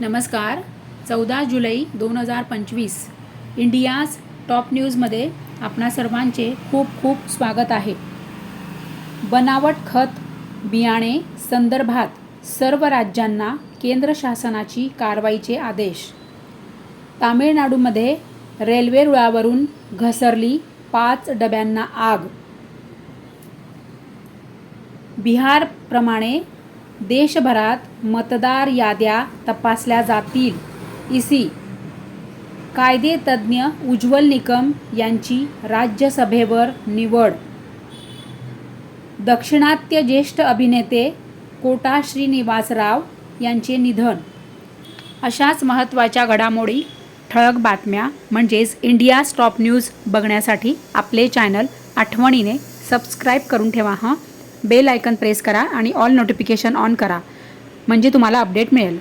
नमस्कार. चौदा जुलै दोन हजार पंचवीस इंडियाज टॉप न्यूजमध्ये आपणा सर्वांचे खूप खूप स्वागत आहे. बनावट खत बियाणे संदर्भात सर्व राज्यांना केंद्र शासनाची कारवाईचे आदेश. तामिळनाडूमध्ये रेल्वे रुळावरून घसरली पाच डब्यांना आग. बिहारप्रमाणे देशभरात मतदार याद्या तपासल्या जातील. इसी. कायदेतज्ञ उज्ज्वल निकम यांची राज्यसभेवर निवड. दक्षिणात्य ज्येष्ठ अभिनेते कोटा श्रीनिवासराव यांचे निधन. अशाच महत्त्वाच्या घडामोडी ठळक बातम्या म्हणजेच इंडिया स्टॉप न्यूज बघण्यासाठी आपले चॅनल आठवणीने सबस्क्राईब करून ठेवा हां? बेल आयकन प्रेस करा आणि ऑल नोटिफिकेशन ऑन करा. म्हणजे तुम्हाला अपडेट मिळेल.